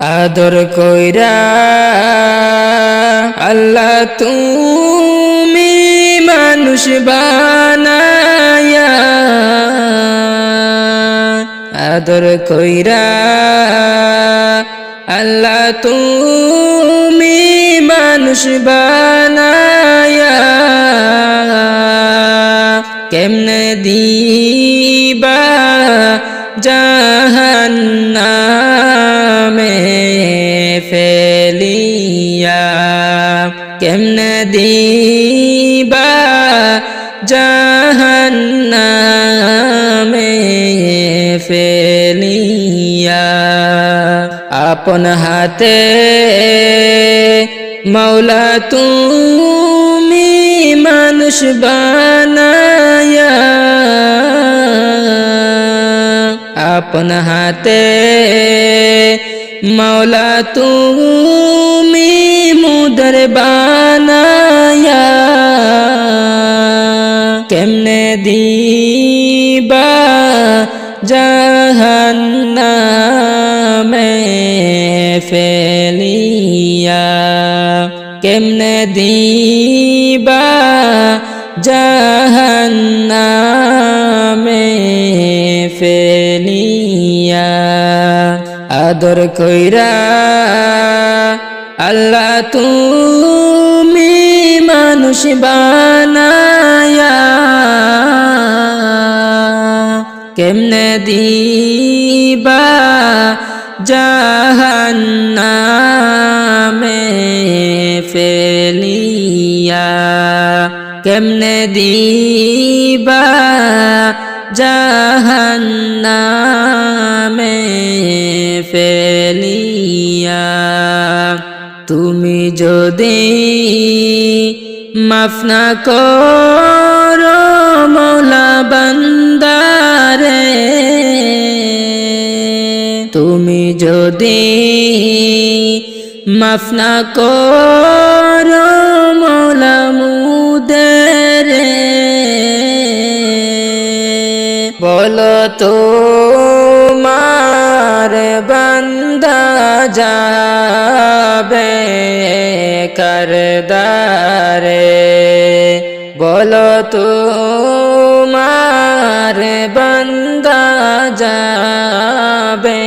আদর কইরা আল্লাহ তুমি মানুষ বানায়া আদর কইরা আল্লাহ তুমি মানুষ বানায়া জাহান্নামে ফেলিয়া কেমনে দিবা জাহান্নামে ফেলিয়া? আপন হাতে মৌলা তুমি মানুষ বানায়া আপন হাতে মৌলা তুমি মুদর বানায়া কেমনে দিবা জাহান্নামে ফেলিয়া কেমনে দিবা জাহান্নামে ফেলিয়া আদর কইরা আল্লাহ তুমি মানুষ বানায়া। কেমনে দিবা জাহান্নামে ফেলিয়া। কেমনে দিবা ফেলিয়া, তুমি যদি মাফ না করো মৌলা বান্দারে, তুমি যদি মাফ না করো মৌলা মুদেরে, বলো তো মার বান্দা যাবে করদারে। বলো তো মার বান্দা যাবে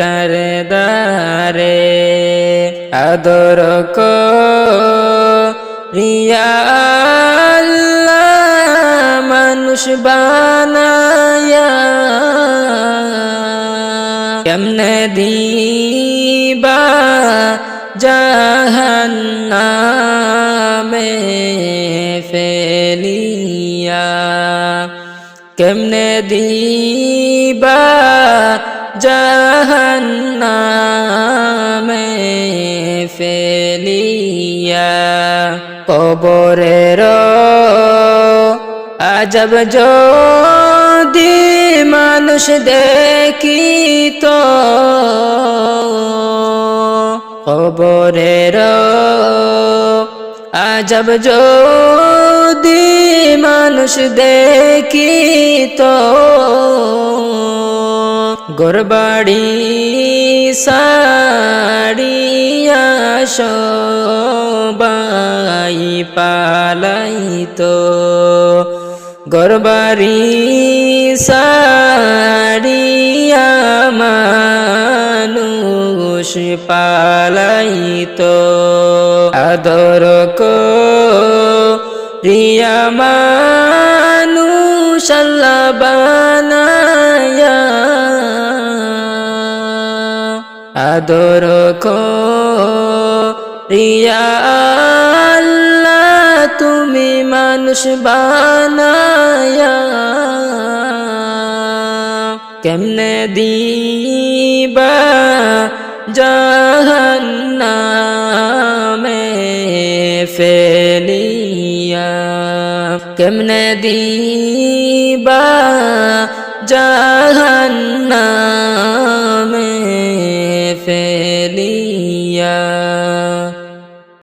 করদারে। আদর কো রিয়া মানুষ বানায়া দিবা জাহান্নামে ফেলিয়া। কেমনে দিবা জাহান্নামে ফেলিয়া? কবরের আজব যদি মানুষ দেখিত কবরের আজব যদি মানুষ দেখিত গোরবাড়ি সাড়িয়া সবাই পালাইতো গরবারি সাড়িয়া মানুষ পালাইতো। আদর রিয়া মানুষ আল্লাহ বানায়া। আদর রিয়া আল্লাহ তুমি মানুষ বানায়া কেমনে দিবা জাহান্নামে ফেলিয়া? কেমনে দিবা জাহান্নামে